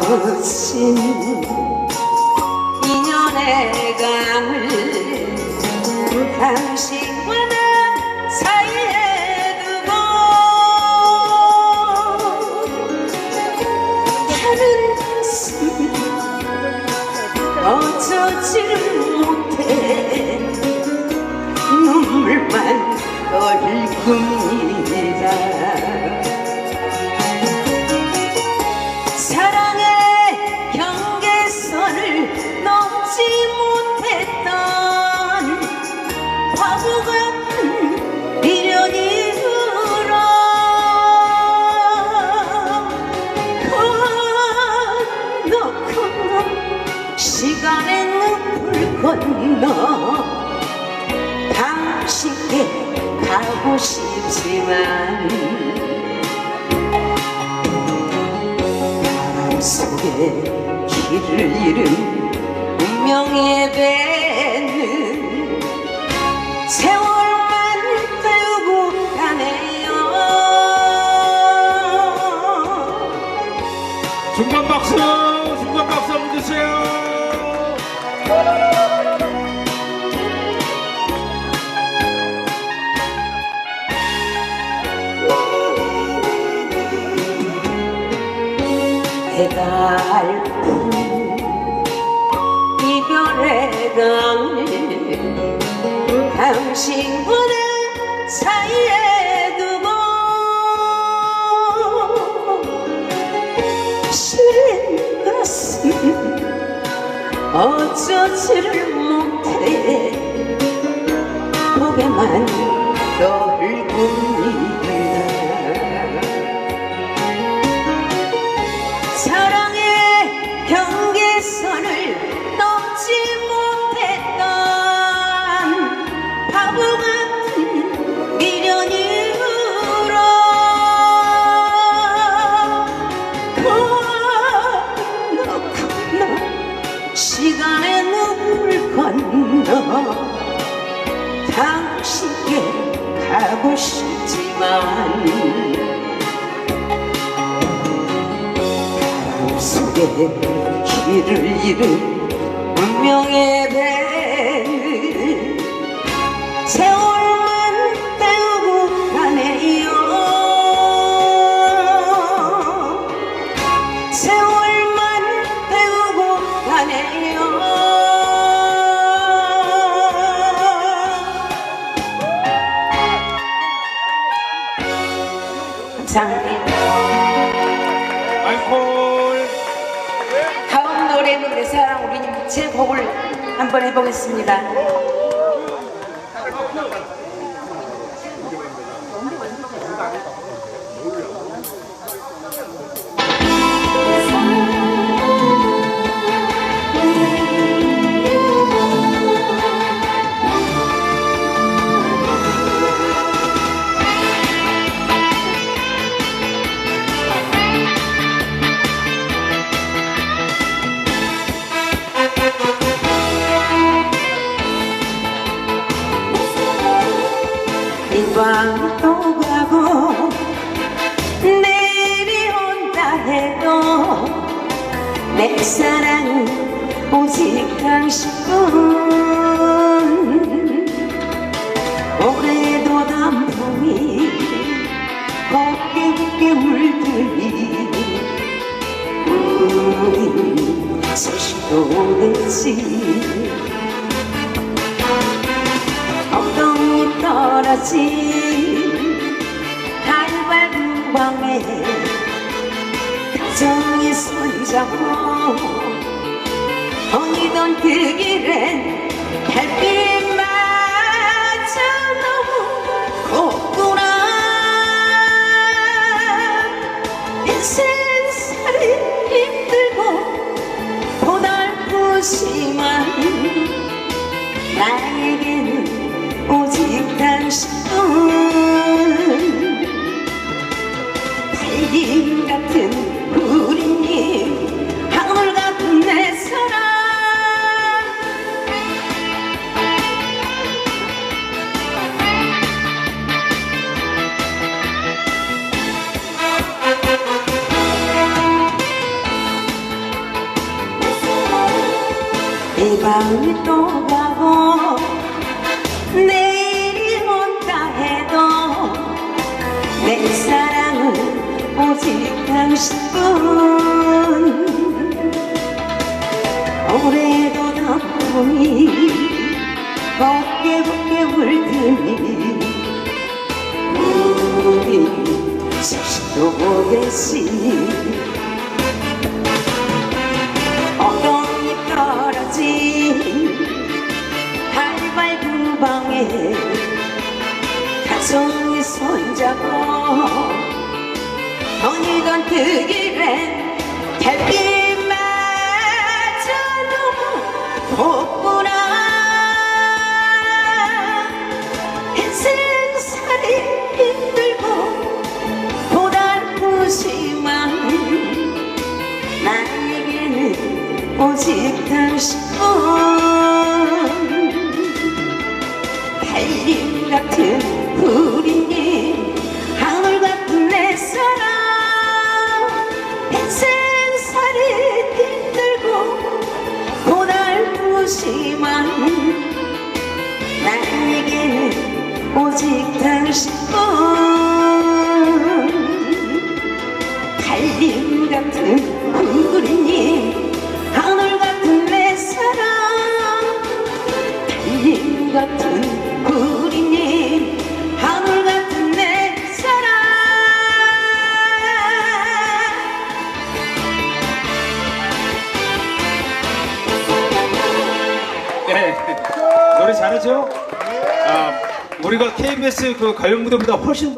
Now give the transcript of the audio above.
맺힌 인연의 감을 당신 건너 당신께 가고 싶지만 바람 속에 길을 잃은 운명의 배는 세월 해갈픈 이별의 강을 당신과 나 사이에 두고 시린 가슴 어쩌지를 시간의 눈을 건너 당신께 가고 싶지만 바람 속에 길을 잃은 운명의 배는 세월 감사합니다 알콜. 다음 노래는 내 사랑 우리 제 곡을 한번 해보겠습니다. 당신뿐 올해도 단풍이 곱게 곱게 물들이 우린 소식도 됐지. 엉덩이 떨어진 달밝은 밤에 정이 손잡고 어니던 그 길엔 달빛마저 너무 곱구나. 인생살이 힘들고 고달프지만 나에게는 오직 당신뿐 이 밤이 또 가고 내일이 온다 해도 내 사랑은 오직 당신뿐. 올해도 단풍이 곱게 곱게 울더니 우리 즉시도 보겠지 손잡고 어니던 그 길엔 달빛마저 너무 곱구나. 인생살이 힘들고 고달프지만 나에게는 오직 당신뿐. 달림 같은 우리 달림 같은 우리님 하늘 같은 내 사랑 달림 같은 우리님 하늘 같은 내 사랑 네. 잘하죠? 아, 우리가 KBS 그 가요 무대보다 훨씬 더